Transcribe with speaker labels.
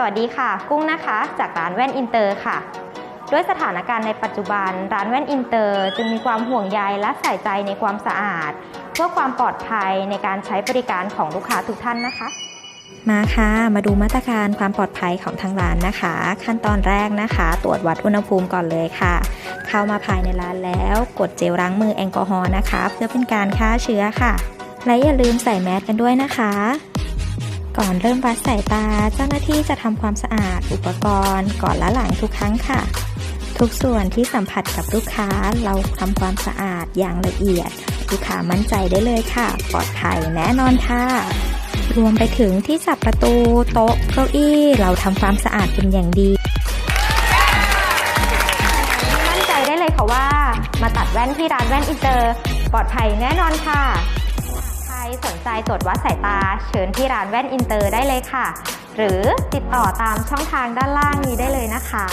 Speaker 1: สวัสดีค่ะ กุ้งนะคะ จากร้านแว่นอินเตอร์ค่ะ ด้วยสถานการณ์ในปัจจุบัน ร้านแว่นอินเตอร์ จึงมีความห่วงใยและใส่ใจในความสะอาด เพื่อความปลอดภัยในการใช้บริการของลูกค้าทุกท่านนะคะ
Speaker 2: มาค่ะ มาดูมาตรการความปลอดภัยของทางร้านนะคะ ขั้นตอนแรกนะคะ ตรวจวัดอุณหภูมิก่อนเลยค่ะ เข้ามาภายในร้านแล้ว กดเจลล้างมือแอลกอฮอล์นะคะ เพื่อเป็นการฆ่าเชื้อค่ะ และอย่าลืมใส่แมสกันด้วยนะคะ ก่อนเริ่มวัดสายตาเจ้าหน้าที่จะทำความสะอาดอุปกรณ์ ก่อนและหลังทุกครั้งค่ะ ทุกส่วนที่สัมผัสกับลูกค้าเราทำความสะอาดอย่างละเอียด ลูกค้ามั่นใจได้เลยค่ะ ปลอดภัยแน่นอนค่ะรวมไปถึงที่จับประตูโต๊ะเก้าอี้ เราทำความสะอาดเป็นอย่างดี
Speaker 1: มั่นใจได้เลยค่ะว่า มาตัดแว่นที่ร้านแว่นอินเตอร์ ปลอดภัยแน่นอนค่ะ สนใจตรวจวัดสายตา เชิญที่ร้านแว่นอินเตอร์ได้เลยค่ะ หรือติดต่อตามช่องทางด้านล่างนี้ได้เลยนะคะ